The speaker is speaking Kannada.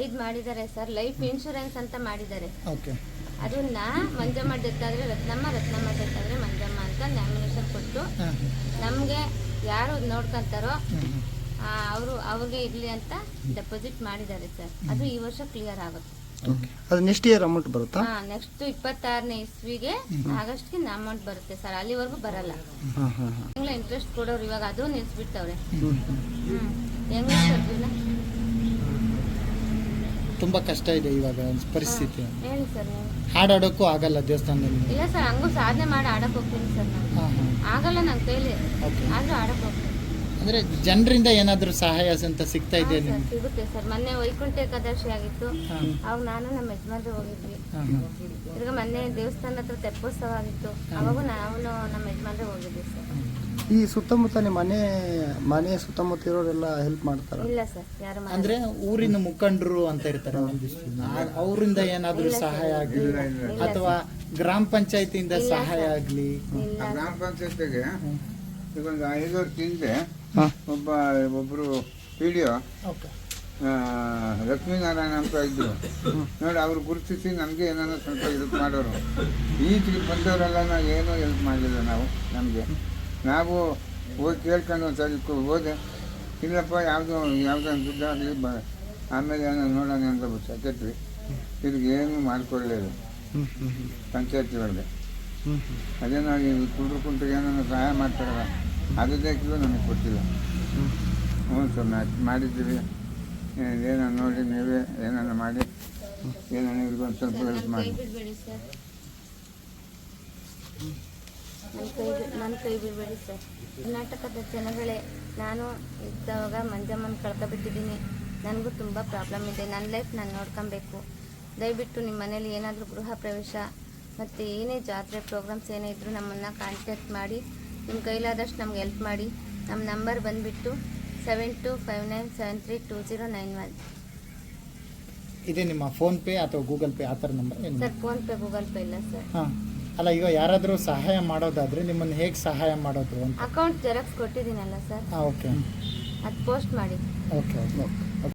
ಐದು ಮಾಡಿದ್ದಾರೆ ಸರ್. ಲೈಫ್ ಇನ್ಶೂರೆನ್ಸ್ ಅಂತ ಮಾಡಿದ್ದಾರೆ. ಓಕೆ. ಅದನ್ನ ಮಂಜಮ್ಮ ಡೆತ್ ಆದ್ರೆ ರತ್ನಮ್ಮ ರತ್ನಮ್ಮ ಡೆತ್ ಆದ್ರೆ ಮಂಜಮ್ಮ ಅಂತ ನಾಮಿನೇಷನ್ ಕೊಟ್ಟು ನಮ್ಗೆ ಯಾರು ನೋಡ್ಕೊಂತಾರೋ ಅವರು ಅವ್ರಿಗೆ ಇರ್ಲಿ ಅಂತ ಡೆಪಾಸಿಟ್ ಮಾಡಿದ್ದಾರೆ ಸರ್. ಅದು ಈ ವರ್ಷ ಕ್ಲಿಯರ್ ಆಗುತ್ತೆ. ಅದು ನೆಕ್ಸ್ಟ್ ಇಯರ್ ಅಮೌಂಟ್ ಬರುತ್ತಾ? ಹಾ ನೆಕ್ಸ್ಟ್ ಇಪ್ಪತ್ತಾರನೇ ಇಸ್ವಿಗೆ ಆಗಸ್ಟ್ಗೆ ಅಮೌಂಟ್ ಬರುತ್ತೆ ಸರ್. ಅಲ್ಲಿವರೆಗೂ ಬರಲ್ಲ. ತಿಂಗಳ ಇಂಟ್ರೆಸ್ಟ್ ಕೊಡೋರು ಇವಾಗ ಅದು ನಿಲ್ಸ್ಬಿಡ್ತವ್ರೆ. ಹ್ಮ್. ಹೆಂಗ ಸರ್? ತುಂಬ ಕಷ್ಟ ಇದೆ ಇವಾಗ ಪರಿಸ್ಥಿತಿ. ಹೇಳಿ ಸರ್ ನೀವು ಹಾಡಾಡೋಕ್ಕೂ ಆಗಲ್ಲ ದೇವಸ್ಥಾನದಲ್ಲಿ. ಇಲ್ಲ ಸರ್ ಹಂಗೂ ಸಾಧನೆ ಮಾಡಿ ಆಡಕ್ ಹೋಗ್ತೀನಿ ಸರ್ ನಾನು. ಹಾಂ ಹಾಂ. ಆಗಲ್ಲ ನನ್ನ ಕೈಲಿ ಓಕೆ. ಆದ್ರೂ ಆಡಕ್ ಹೋಗ್ತೀನಿ. ಅಂದರೆ ಜನರಿಂದ ಏನಾದರೂ ಸಹಾಯ ಅಂತ ಸಿಗ್ತಾ ಇದೆಯಾ ಇದೆ ಸರ್, ನಿಮ್ಗೆ? ಸಿಗುತ್ತೆ ಸರ್. ಮೊನ್ನೆ ವೈಕುಂಠ ಏಕಾದಶಿ ಆಗಿತ್ತು. ಹಾಂ. ಅವಾಗ ನಾನು ನಮ್ಮ ಯಜಮಾನ್ರು ಹೋಗಿದ್ವಿ. ಹಾಂ ಹಾಂ. ತಿರ್ಗ ಮೊನ್ನೆ ದೇವಸ್ಥಾನ ಹತ್ರ ತೆಪ್ಪೋತ್ಸವ ಆಗಿತ್ತು. ಅವಾಗೂ ನಾವು ನಮ್ಮ ಯಜಮಾನ್ರೆ ಹೋಗಿದ್ವಿ ಸರ್. ಈ ಸುತ್ತಮುತ್ತ ನಿಮ್ಮ ಮನೆ ಮನೆ ಸುತ್ತಮುತ್ತ ಇರೋರೆಲ್ಲ ಹೆಲ್ಪ್ ಮಾಡ್ತಾರ? ಇಲ್ಲ ಸರ್ ಯಾರು ಮಾಡಿ ಅಂದ್ರೆ ಊರಿನ ಮುಖಂಡರು ಅಂತ ಇರ್ತಾರೆ ಒಂದಿಷ್ಟು ಜನ. ಆ- ಅವರಿಂದ ಏನಾದರೂ ಸಹಾಯ ಆಗಲಿ ಅಥವಾ ಗ್ರಾಮ ಪಂಚಾಯತಿಯಿಂದ ಸಹಾಯ ಆಗಲಿ? ಆ ಗ್ರಾಮ ಪಂಚಾಯತಿಗೆ ಈಗ ಒಂದು ಐದು ವರ್ಷ ಹಿಂದೆ ಒಬ್ಬ ಒಬ್ಬರು P D O okay Lakshminarayana ಅಂತ ಇದ್ರು. ನೋಡಿ ಅವ್ರು ಗುರುತಿಸಿ ನಮಗೆ ಏನಾರ ಸ್ವಲ್ಪ ಹೆಲ್ಪ್ ಮಾಡೋರು. ಈಚೆಗೆ ಬಂದವರೆಲ್ಲ ನಾವು ಏನೂ ಹೆಲ್ಪ್ ಮಾಡಲಿಲ್ಲ ನಾವು ನಮಗೆ. ನಾವು ಹೋಗಿ ಕೇಳ್ಕೊಂಡು ಒಂದು ಸರಿ ಹೋದೆ. ಇಲ್ಲಪ್ಪ, ಯಾವುದೋ ಯಾವುದೋ ದುಡ್ಡು ಆಗಲಿ, ಬ. ಆಮೇಲೆ ಏನೋ ನೋಡೋಣ ಅಂತ ಸೆಕ್ರೆಟ್ರಿ ಏನು ಮಾಡಿಕೊಡ್ಲಿಲ್ಲ ಪಂಚಾಯತಿ ಒಳಗೆ. ಅದೇ ನಾವು ಈ ಕುಡ್ರು ಕುಂಟ್ರಿಗೆ ಏನೋ ಸಹಾಯ ಮಾಡ್ತಾರಲ್ಲ, ಅದೇ ನಮಗೆ ಕೊಟ್ಟಿಲ್ಲ. ಹ್ಞೂ ಸರ್ ಮಾಡಿದ್ದೀವಿ. ಏನೋ ನೋಡಿ ನೀವೇ ಏನಾರ ಮಾಡಿ ಏನೋ ಇವ್ರಿಗೆ ಒಂದು ಸ್ವಲ್ಪ ಹೆಲ್ಪ್ ಮಾಡಿ. ನನ್ನ ಕೈ ಬಿ- ನನ್ನ ಕೈ ಬಿಡಬೇಡಿ ಸರ್. ಕರ್ನಾಟಕದ ಜನಗಳೇ ನಾನು ಇದ್ದಾಗ ಮಂಜಮ್ಮನ ಕಳ್ಕೊಬಿಟ್ಟಿದ್ದೀನಿ ನನಗೂ ತುಂಬ ಪ್ರಾಬ್ಲಮ್ ಇದೆ. ನನ್ನ ಲೈಫ್ ನಾನು ನೋಡ್ಕೊಬೇಕು. ದಯವಿಟ್ಟು ನಿಮ್ಮ ಮನೇಲಿ ಏನಾದರೂ ಗೃಹ ಪ್ರವೇಶ ಮತ್ತು ಏನೇ ಜಾತ್ರೆ ಪ್ರೋಗ್ರಾಮ್ಸ್ ಏನೇ ಇದ್ದರೂ ನಮ್ಮನ್ನು ಕಾಂಟ್ಯಾಕ್ಟ್ ಮಾಡಿ ನಿಮ್ಮ ಕೈಲಾದಷ್ಟು ನಮ್ಗೆ ಹೆಲ್ಪ್ ಮಾಡಿ. ನಮ್ಮ ನಂಬರ್ ಬಂದುಬಿಟ್ಟು seven two five nine seven three two zero nine one ಇದೆ ನಿಮ್ಮ ಫೋನ್ಪೇ ಅಥವಾ ಗೂಗಲ್ ಪೇ ಆ ಥರ number sir PhonePe Google Pay ಇಲ್ಲ ಸರ್. ಹಾಂ. ಅಲ್ಲ ಈಗ ಯಾರಾದರೂ ಸಹಾಯ ಮಾಡೋದಾದ್ರೆ ನಿಮ್ಮನ್ನು ಹೇಗೆ ಸಹಾಯ ಮಾಡೋದು ಅಂತ? ಅಕೌಂಟ್ ಜೆರಾಕ್ಸ್ ಕೊಟ್ಟಿದ್ದೀನಲ್ಲ ಸರ್. ಹಾಂ ಓಕೆ ಅದು ಪೋಸ್ಟ್ ಮಾಡಿ. Okay okay